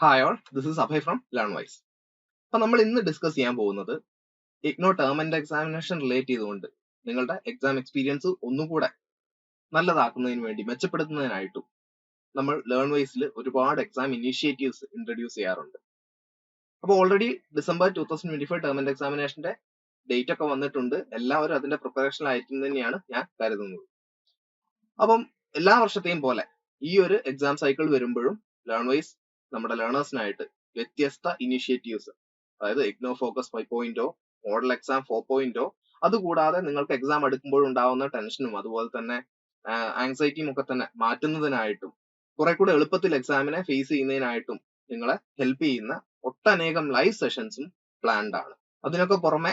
Hi all this is Abhay from Learnwise അപ്പൊ നമ്മൾ ഇന്ന് ഡിസ്കസ് ചെയ്യാൻ പോകുന്നത് IGNOU term end examination relate ചെയ്തുകൊണ്ട് നിങ്ങളുടെ എക്സാം എക്സ്പീരിയൻസ് ഒന്നുകൂടെ നല്ലതാക്കുന്നതിന് വേണ്ടി മെച്ചപ്പെടുത്തുന്നതിനായിട്ടും നമ്മൾ ലേൺ വൈസിൽ ഒരുപാട് എക്സാം ഇനീഷ്യേറ്റീവ്സ് ഇൻട്രൊഡ്യൂസ് ചെയ്യാറുണ്ട്. അപ്പോൾ already December two thousand twenty five term end എക്സാമിനേഷന്റെ date ഒക്കെ വന്നിട്ടുണ്ട്. എല്ലാവരും അതിന്റെ പ്രിപ്പറേഷൻ ആയിരിക്കും തന്നെയാണ് ഞാൻ കരുതുന്നത്. അപ്പം എല്ലാ വർഷത്തെയും പോലെ ഈ ഒരു എക്സാം സൈക്കിൾ വരുമ്പോഴും ലേൺ വൈസ് നമ്മുടെ ലേണേഴ്സിനായിട്ട് വ്യത്യസ്ത ഇനിഷ്യേറ്റീവ്സ് അതായത് IGNOU focus five point o model exam four point o അതുകൂടാതെ നിങ്ങൾക്ക് എക്സാം എടുക്കുമ്പോൾ ഉണ്ടാവുന്ന ടെൻഷനും അതുപോലെ തന്നെ ആങ്സൈറ്റിയും ഒക്കെ തന്നെ മാറ്റുന്നതിനായിട്ടും കുറെ കൂടെ എളുപ്പത്തിൽ എക്സാമിനെ ഫേസ് ചെയ്യുന്നതിനായിട്ടും നിങ്ങളെ ഹെൽപ്പ് ചെയ്യുന്ന ഒട്ടനേകം ലൈവ് സെഷൻസും പ്ലാൻഡ് ആണ്. അതിനൊക്കെ പുറമെ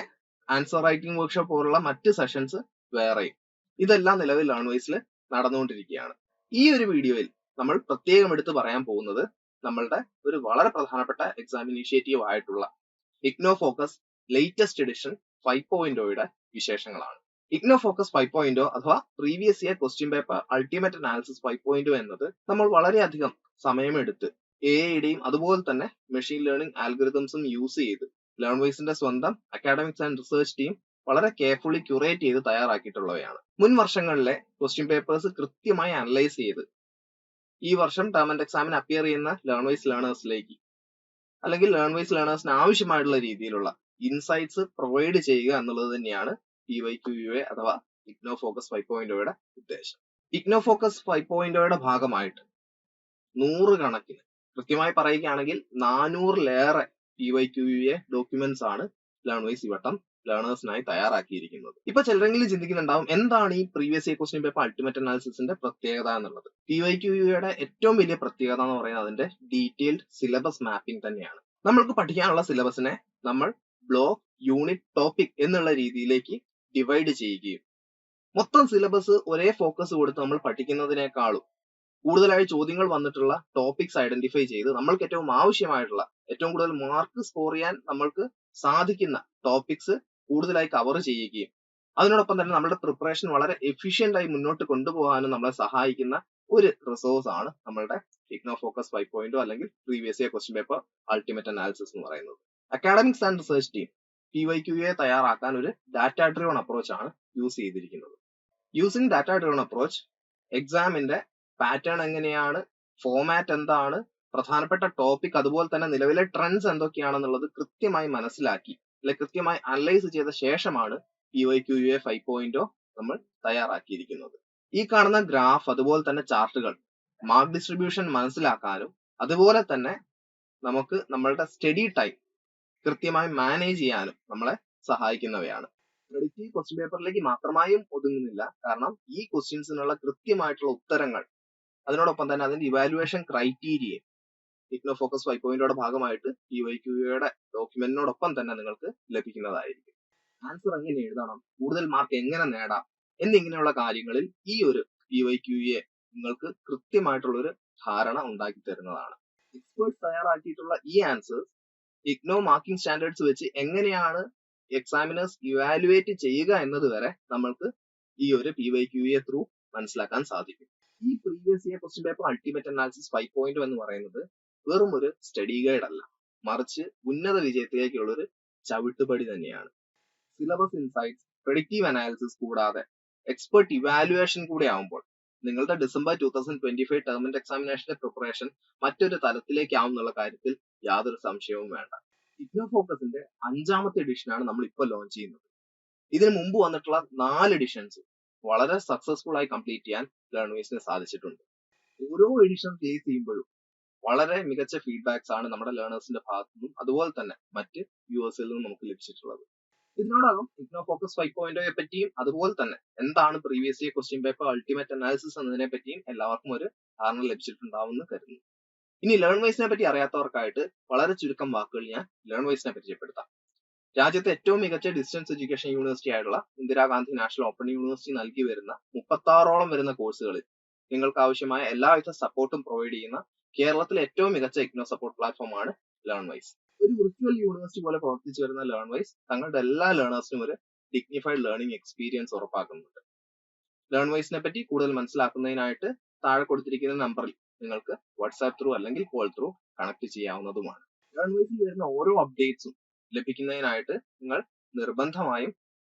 ആൻസർ റൈറ്റിംഗ് വർക്ക്ഷോപ്പ് പോലുള്ള മറ്റ് സെഷൻസ് വേറെയും. ഇതെല്ലാം നിലവിൽ ലേൺവേസിൽ നടന്നുകൊണ്ടിരിക്കുകയാണ്. ഈ ഒരു വീഡിയോയിൽ നമ്മൾ പ്രത്യേകം എടുത്ത് പറയാൻ പോകുന്നത് നമ്മളുടെ ഒരു വളരെ പ്രധാനപ്പെട്ട എക്സാം ഇനീഷ്യേറ്റീവ് ആയിട്ടുള്ള IGNOU focus latest edition five പോയിന്റോയുടെ വിശേഷങ്ങളാണ്. IGNOU focus five point o അഥവാ previous year question paper ultimate analysis five point o എന്നത് നമ്മൾ വളരെയധികം സമയമെടുത്ത് എ ഐയുടെയും അതുപോലെ തന്നെ മെഷീൻ ലേണിംഗ് ആൽഗറിതംസും യൂസ് ചെയ്ത് ലേൺ വൈസിന്റെ സ്വന്തം അക്കാഡമിക്സ് ആൻഡ് റിസർച്ച് ടീം വളരെ കെയർഫുള്ളി ക്യൂറേറ്റ് ചെയ്ത് തയ്യാറാക്കിയിട്ടുള്ളവയാണ്. മുൻ വർഷങ്ങളിലെ ക്വസ്റ്റ്യൻ പേപ്പേഴ്സ് കൃത്യമായി അനലൈസ് ചെയ്ത് ഈ വർഷം ടേം ആൻഡ് എക്സാമിന് അപ്പിയർ ചെയ്യുന്ന ലേൺ വൈസ് ലേണേഴ്സിലേക്ക് അല്ലെങ്കിൽ ലേൺ വൈസ് ലേണേഴ്സിന് ആവശ്യമായിട്ടുള്ള രീതിയിലുള്ള ഇൻസൈറ്റ്സ് പ്രൊവൈഡ് ചെയ്യുക എന്നുള്ളത് തന്നെയാണ് P Y Q U A അഥവാ ഇഗ്നോ ഫോക്കസ് ഫൈവ് പോയിന്റോയുടെ ഉദ്ദേശം. ഇഗ്നോ ഫോക്കസ് ഫൈവ് പോയിന്റോയുടെ ഭാഗമായിട്ട് നൂറ് കണക്കിന് കൃത്യമായി പറയുകയാണെങ്കിൽ നാനൂറിലേറെ P Y Q U A documents ആണ് ലേൺ വൈസ് വട്ടം ലേണേഴ്സിനായി തയ്യാറാക്കിയിരിക്കുന്നത്. ഇപ്പൊ ചിലരെങ്കിലും ചിന്തിക്കുന്നുണ്ടാവും എന്താണ് ഈ previous year question paper ultimate അനാലിസിന്റെ പ്രത്യേകത എന്നുള്ളത്? പി വൈ ക്യു യുടെ ഏറ്റവും വലിയ പ്രത്യേകത എന്ന് പറയുന്നത് അതിന്റെ ഡീറ്റെയിൽഡ് സിലബസ് മാപ്പിംഗ് തന്നെയാണ്. നമ്മൾക്ക് പഠിക്കാനുള്ള സിലബസിനെ നമ്മൾ ബ്ലോക്ക് യൂണിറ്റ് ടോപ്പിക് എന്നുള്ള രീതിയിലേക്ക് ഡിവൈഡ് ചെയ്യുകയും മൊത്തം സിലബസ് ഒരേ ഫോക്കസ് കൊടുത്ത് നമ്മൾ പഠിക്കുന്നതിനേക്കാളും കൂടുതലായി ചോദ്യങ്ങൾ വന്നിട്ടുള്ള ടോപ്പിക്സ് ഐഡന്റിഫൈ ചെയ്ത് നമ്മൾക്ക് ഏറ്റവും ആവശ്യമായിട്ടുള്ള ഏറ്റവും കൂടുതൽ മാർക്ക് സ്കോർ ചെയ്യാൻ നമ്മൾക്ക് സാധിക്കുന്ന ടോപ്പിക്സ് കൂടുതലായി കവർ ചെയ്യുകയും അതിനോടൊപ്പം തന്നെ നമ്മുടെ പ്രിപ്പറേഷൻ വളരെ എഫിഷ്യന്റ് ആയി മുന്നോട്ട് കൊണ്ടുപോകാനും നമ്മളെ സഹായിക്കുന്ന ഒരു റിസോഴ്സ് ആണ് നമ്മളുടെ ഇഗ്നോ ഫോക്കസ് ഫൈവ് പോയിന്റോ അല്ലെങ്കിൽ previous year question paper ultimate analysis എന്ന് പറയുന്നത്. Academics and research team P Y Q A തയ്യാറാക്കാൻ ഒരു ഡാറ്റ ഡ്രിവൺ അപ്രോച്ച് ആണ് യൂസ് ചെയ്തിരിക്കുന്നത്. യൂസിങ് ഡാറ്റ ഡ്രിവൺ അപ്രോച്ച് എക്സാമിന്റെ പാറ്റേൺ എങ്ങനെയാണ് ഫോമാറ്റ് എന്താണ് പ്രധാനപ്പെട്ട ടോപ്പിക് അതുപോലെ തന്നെ നിലവിലെ ട്രെൻഡ്സ് എന്തൊക്കെയാണെന്നുള്ളത് കൃത്യമായി മനസ്സിലാക്കി അല്ലെ കൃത്യമായി അനലൈസ് ചെയ്ത ശേഷമാണ് P Y Q U A five point o നമ്മൾ തയ്യാറാക്കിയിരിക്കുന്നത്. ഈ കാണുന്ന ഗ്രാഫ് അതുപോലെ തന്നെ ചാർട്ടുകൾ മാർക്ക് ഡിസ്ട്രിബ്യൂഷൻ മനസ്സിലാക്കാനും അതുപോലെ തന്നെ നമുക്ക് നമ്മളുടെ സ്റ്റഡി ടൈം കൃത്യമായി മാനേജ് ചെയ്യാനും നമ്മളെ സഹായിക്കുന്നവയാണ്. ക്രെഡിറ്റ് ക്വസ്റ്റ്യൻ പേപ്പറിലേക്ക് മാത്രമായും ഒതുങ്ങുന്നില്ല. കാരണം ഈ ക്വസ്റ്റ്യൻസിനുള്ള കൃത്യമായിട്ടുള്ള ഉത്തരങ്ങൾ അതിനോടൊപ്പം തന്നെ അതിന്റെ ഇവാലുവേഷൻ ക്രൈറ്റീരിയ ഇഗ്നോ ഫോക്കസ് വൈ പോയിന്റോടെ ഭാഗമായിട്ട് പി വൈ ക്യൂയുടെ ഡോക്യുമെന്റിനോടൊപ്പം തന്നെ നിങ്ങൾക്ക് ലഭിക്കുന്നതായിരിക്കും. ആൻസർ എങ്ങനെ എഴുതണം? കൂടുതൽ മാർക്ക് എങ്ങനെ നേടാം? എന്നിങ്ങനെയുള്ള കാര്യങ്ങളിൽ ഈ ഒരു പി വൈ ക്യു എ നിങ്ങൾക്ക് കൃത്യമായിട്ടുള്ള ഒരു ധാരണ ഉണ്ടാക്കി തരുന്നതാണ്. എക്സ്പേർട്സ് തയ്യാറാക്കിയിട്ടുള്ള ഈ ആൻസേഴ്സ് ഇഗ്നോ മാർക്കിംഗ് സ്റ്റാൻഡേർഡ്സ് വെച്ച് എങ്ങനെയാണ് എക്സാമിനേഴ്സ് ഇവാലുവേറ്റ് ചെയ്യുക എന്നത് വരെ നമ്മൾക്ക് ഈ ഒരു P Y Q A through മനസ്സിലാക്കാൻ സാധിക്കും. ഈ previous year question paper ultimate analysis five point എന്ന് പറയുന്നത് വെറും ഒരു സ്റ്റഡി ഗൈഡ് അല്ല. മറിച്ച് ഉന്നത വിജയത്തിലേക്കുള്ള ഒരു ചവിട്ടുപടി തന്നെയാണ്. സിലബസ് ഇൻസൈറ്റ്സ് പ്രെഡിക്റ്റീവ് അനാലിസിസ് കൂടാതെ എക്സ്പെർട്ട് ഇവാലുവേഷൻ കൂടെ ആവുമ്പോൾ നിങ്ങളുടെ December two thousand twenty five ടേമിന്റെ എക്സാമിനേഷന്റെ പ്രിപ്പറേഷൻ മറ്റൊരു തലത്തിലേക്കാവും എന്നുള്ള കാര്യത്തിൽ യാതൊരു സംശയവും വേണ്ട. ഇഗ്നോ ഫോക്കസിന്റെ അഞ്ചാമത്തെ എഡിഷനാണ് നമ്മൾ ഇപ്പോൾ ലോഞ്ച് ചെയ്യുന്നത്. ഇതിനു മുമ്പ് വന്നിട്ടുള്ള നാല് എഡിഷൻസ് വളരെ സക്സസ്ഫുൾ ആയി കംപ്ലീറ്റ് ചെയ്യാൻ ലേണേഴ്സിന് സാധിച്ചിട്ടുണ്ട്. ഓരോ എഡിഷൻ ഫേസ് ചെയ്യുമ്പോഴും വളരെ മികച്ച ഫീഡ്ബാക്സ് ആണ് നമ്മുടെ ലേണേഴ്സിന്റെ ഭാഗത്തു നിന്നും അതുപോലെ തന്നെ മറ്റ് വ്യൂവേഴ്സിൽ നിന്നും നമുക്ക് ലഭിച്ചിട്ടുള്ളത്. ഇതിനോടകം ഇഗ്നോ ഫോക്കസ് ഫൈവ് പോയിന്റോയെ പറ്റിയും അതുപോലെ തന്നെ എന്താണ് previous year question paper ultimate analysis എന്നതിനെ പറ്റിയും എല്ലാവർക്കും ഒരു ധാരണ ലഭിച്ചിട്ടുണ്ടാവുമെന്ന് കരുതുന്നു. ഇനി ലേൺ വൈസിനെ പറ്റി അറിയാത്തവർക്കായിട്ട് വളരെ ചുരുക്കം വാക്കുകൾ ഞാൻ ലേൺ വൈസിനെ പരിചയപ്പെടുത്താം. രാജ്യത്തെ ഏറ്റവും മികച്ച ഡിസ്റ്റൻസ് എഡ്യൂക്കേഷൻ യൂണിവേഴ്സിറ്റി ആയിട്ടുള്ള ഇന്ദിരാഗാന്ധി നാഷണൽ ഓപ്പൺ യൂണിവേഴ്സിറ്റി നൽകി വരുന്ന മുപ്പത്താറോളം വരുന്ന കോഴ്സുകളിൽ നിങ്ങൾക്ക് ആവശ്യമായ എല്ലാവിധ സപ്പോർട്ടും പ്രൊവൈഡ് ചെയ്യുന്ന കേരളത്തിലെ ഏറ്റവും മികച്ച ഇഗ്നോ സപ്പോർട്ട് പ്ലാറ്റ്ഫോം ആണ് ലേൺ വൈസ് ഒരു വിർച്വൽ യൂണിവേഴ്സിറ്റി പോലെ പ്രവർത്തിച്ചു വരുന്ന ലേൺ വൈസ് തങ്ങളുടെ എല്ലാ ലേണേഴ്സിനും ഒരു ഡിഗ്നിഫൈഡ് ലേണിംഗ് എക്സ്പീരിയൻസ് ഉറപ്പാക്കുന്നുണ്ട്. ലേൺ വൈസിനെ പറ്റി കൂടുതൽ മനസ്സിലാക്കുന്നതിനായിട്ട് താഴെ കൊടുത്തിരിക്കുന്ന നമ്പറിൽ നിങ്ങൾക്ക് വാട്സാപ്പ് ത്രൂ അല്ലെങ്കിൽ കോൾ ത്രൂ കണക്ട് ചെയ്യാവുന്നതുമാണ്. ലേൺ വൈസിൽ വരുന്ന ഓരോ അപ്ഡേറ്റ്സും ലഭിക്കുന്നതിനായിട്ട് നിങ്ങൾ നിർബന്ധമായും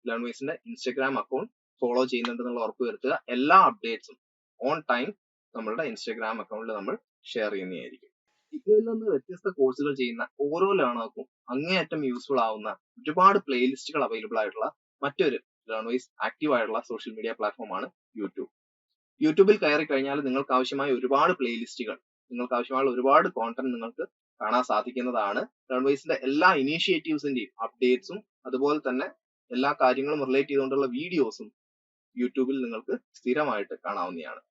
ലേൺ വൈസിന്റെ ഇൻസ്റ്റഗ്രാം അക്കൗണ്ട് ഫോളോ ചെയ്യുന്നുണ്ടെന്നുള്ള ഉറപ്പ് വരുത്തുക. എല്ലാ അപ്ഡേറ്റ്സും ഓൺ ടൈം നമ്മളുടെ ഇൻസ്റ്റഗ്രാം അക്കൗണ്ടിൽ നമ്മൾ ഷെയർ ചെയ്യുന്നതായിരിക്കും. ഇതിൽ നിന്ന് വ്യത്യസ്ത കോഴ്സുകൾ ചെയ്യുന്ന ഓരോ ലേണർക്കും അങ്ങേയറ്റം യൂസ്ഫുൾ ആവുന്ന ഒരുപാട് പ്ലേലിസ്റ്റുകൾ അവൈലബിൾ ആയിട്ടുള്ള മറ്റൊരു ലേൺവൈസ് ആക്റ്റീവ് ആയിട്ടുള്ള സോഷ്യൽ മീഡിയ പ്ലാറ്റ്ഫോമാണ് യൂട്യൂബ് യൂട്യൂബിൽ കയറി കഴിഞ്ഞാൽ നിങ്ങൾക്ക് ആവശ്യമായ ഒരുപാട് പ്ലേലിസ്റ്റുകൾ നിങ്ങൾക്ക് ആവശ്യമായ ഒരുപാട് കോണ്ടന്റ് നിങ്ങൾക്ക് കാണാൻ സാധിക്കുന്നതാണ്. ലേൺവൈസിന്റെ എല്ലാ ഇനീഷ്യേറ്റീവ്സിന്റെയും അപ്ഡേറ്റ്സും അതുപോലെ തന്നെ എല്ലാ കാര്യങ്ങളും റിലേറ്റ് ചെയ്തുകൊണ്ടുള്ള വീഡിയോസും യൂട്യൂബിൽ നിങ്ങൾക്ക് സ്ഥിരമായിട്ട് കാണാവുന്നതാണ്.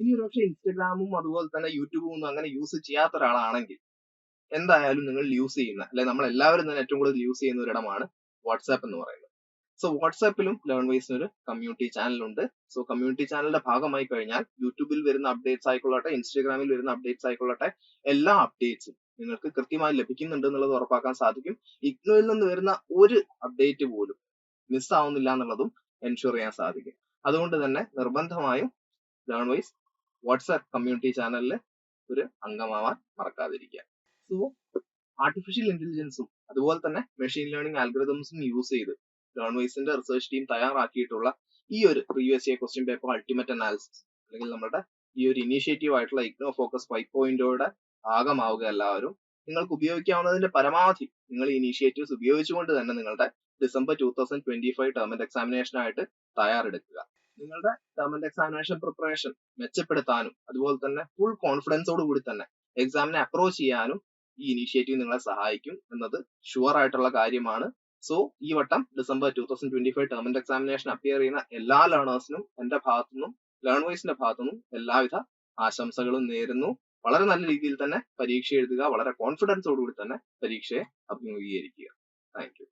ഇനി ഒരുപക്ഷെ ഇൻസ്റ്റഗ്രാമും അതുപോലെ തന്നെ യൂട്യൂബും ഒന്നും അങ്ങനെ യൂസ് ചെയ്യാത്ത ഒരാളാണെങ്കിൽ എന്തായാലും നിങ്ങൾ യൂസ് ചെയ്യുന്ന അല്ലെ നമ്മൾ എല്ലാവരും തന്നെ ഏറ്റവും കൂടുതൽ യൂസ് ചെയ്യുന്ന ഒരിടമാണ് വാട്സാപ്പ് എന്ന് പറയുന്നത്. സോ വാട്സാപ്പിലും ലേൺ വൈസിന് ഒരു കമ്മ്യൂണിറ്റി ചാനൽ ഉണ്ട്. സോ കമ്മ്യൂണിറ്റി ചാനലിന്റെ ഭാഗമായി കഴിഞ്ഞാൽ യൂട്യൂബിൽ വരുന്ന അപ്ഡേറ്റ്സ് ആയിക്കൊള്ളട്ടെ ഇൻസ്റ്റാഗ്രാമിൽ വരുന്ന അപ്ഡേറ്റ്സ് ആയിക്കൊള്ളട്ടെ എല്ലാ അപ്ഡേറ്റ്സും നിങ്ങൾക്ക് കൃത്യമായി ലഭിക്കുന്നുണ്ട് എന്നുള്ളത് ഉറപ്പാക്കാൻ സാധിക്കും. ഇഗ്നോയിൽ നിന്ന് വരുന്ന ഒരു അപ്ഡേറ്റ് പോലും മിസ്സാവുന്നില്ല എന്നുള്ളതും എൻഷുർ ചെയ്യാൻ സാധിക്കും. അതുകൊണ്ട് തന്നെ നിർബന്ധമായും ലേൺവൈസ് വാട്സാപ്പ് കമ്മ്യൂണിറ്റി ചാനലിലെ ഒരു അംഗമാവാൻ മറക്കാതിരിക്കുക. സോ ആർട്ടിഫിഷ്യൽ ഇന്റലിജൻസും അതുപോലെ തന്നെ മെഷീൻ ലേണിംഗ് ആൽഗ്രതംസും യൂസ് ചെയ്ത് ലേൺവൈസിന്റെ റിസർച്ച് ടീം തയ്യാറാക്കിയിട്ടുള്ള ഈ ഒരു previous year question paper ultimate analysis അല്ലെങ്കിൽ നമ്മുടെ ഈ ഒരു ഇനീഷ്യേറ്റീവ് ആയിട്ടുള്ള ഇഗ്നോ ഫോക്കസ് ഫൈവ് പോയിന്റോടെ ഭാഗമാവുക എല്ലാവരും നിങ്ങൾക്ക് ഉപയോഗിക്കാവുന്നതിന്റെ പരമാവധി നിങ്ങൾ ഈ ഇനീഷ്യേറ്റീവ്സ് ഉപയോഗിച്ചുകൊണ്ട് തന്നെ നിങ്ങളുടെ December two thousand twenty five term end എക്സാമിനേഷനായിട്ട് തയ്യാറെടുക്കുക. നിങ്ങളുടെ ഗവൺമെന്റ് എക്സാമിനേഷൻ പ്രിപ്പറേഷൻ മെച്ചപ്പെടുത്താനും അതുപോലെ തന്നെ ഫുൾ കോൺഫിഡൻസോട് കൂടി തന്നെ എക്സാമിനെ അപ്രോച്ച് ചെയ്യാനും ഈ ഇനീഷ്യേറ്റീവ് നിങ്ങളെ സഹായിക്കും എന്നത് ഷുവർ ആയിട്ടുള്ള കാര്യമാണ്. സോ ഈ വട്ടം December two thousand twenty five term end examination appear ചെയ്യുന്ന എല്ലാ ലേണേഴ്സിനും എന്റെ ഭാഗത്തുനിന്നും ലേൺവൈസിന്റെ ഭാഗത്തുനിന്നും എല്ലാവിധ ആശംസകളും നേരുന്നു. വളരെ നല്ല രീതിയിൽ തന്നെ പരീക്ഷ എഴുതുക വളരെ കോൺഫിഡൻസോടുകൂടി തന്നെ പരീക്ഷയെ അഭിമുഖീകരിക്കുക. Thank you